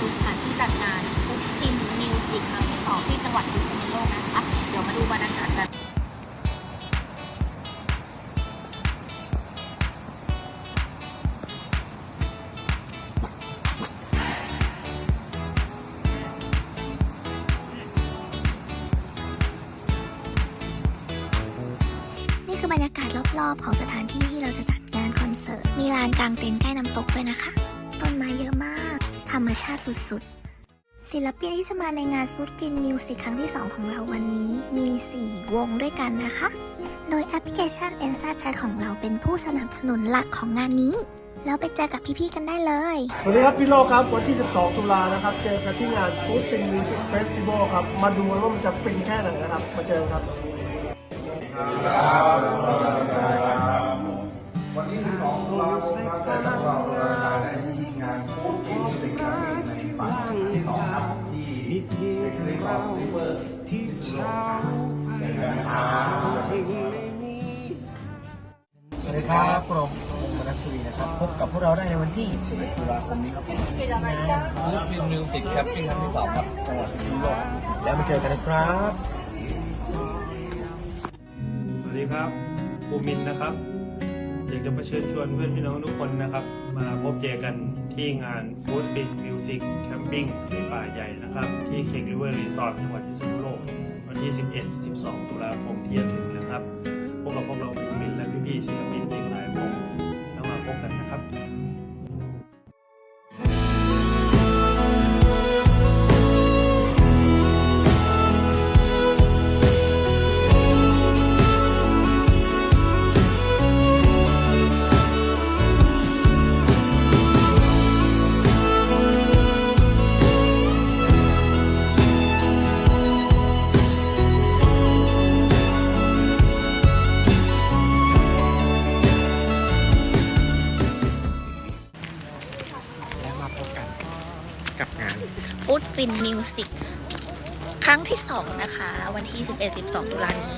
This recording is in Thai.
ดูสถานที่จัดงานฟุตตินมิวสิกครั้งที่สองที่จังหวัดพิษณุโลกนะคะเดี๋ยวมาดูบรรยากาศกันนี่คือบรรยากาศรอบๆ ของสถานที่ที่เราจะจัดงานคอนเสิร์ต มีลานกลางเต็นท์ใกล้น้ำตกด้วยนะคะ ธรรมชาติสุดๆ ศิลปินที่จะมาในงานฟูดฟินมิวสิกครั้งที่ 2 ของเราวันนี้มี 4 วงด้วยกันนะคะ โดยแอปพลิเคชัน e n s a Chat ของเราเป็นผู้สนับสนุนหลักของงานนี้ แล้วไปเจอกับพี่ๆกันได้เลย สวัสดีครับพี่โลครับ วันที่ 12 ตุลานะครับ เจอกันที่งาน Food Fin Music Festival ครับ มาดูกันว่ามันจะฟินแค่ไหนนะครับ มาเจอกันครับวันที่ เซ็กซี่สองริเวอร์ที่โลกในงานครับสวัสดีครับผมผมมนัสวีนะครับ พบกับพวกเราได้ในวันที่ 11 ตุลาคมนี้ครับงานฟิล์มมิวสิกแคปปิ้งครั้งที่ 2 ครับ จังหวัดพิษณุโลกแล้วมาเจอกันนะครับ สวัสดีครับภูมินนะครับ อยากจะมาเชิญชวนเพื่อนพี่น้องทุกคนนะครับ มาพบเจอกันที่งาน Food Fit Music Camping ในป่าใหญ่นะครับ ที่เคงริเวอร์รีสอร์ทจังหวัดพิษณุโลกวันที่ 11 12 ตุลาคมที่จะถึงนะครับ ฟูดฟินมิวสิกครั้งที่ 2 นะคะ วันที่ 11 12 ตุลานี้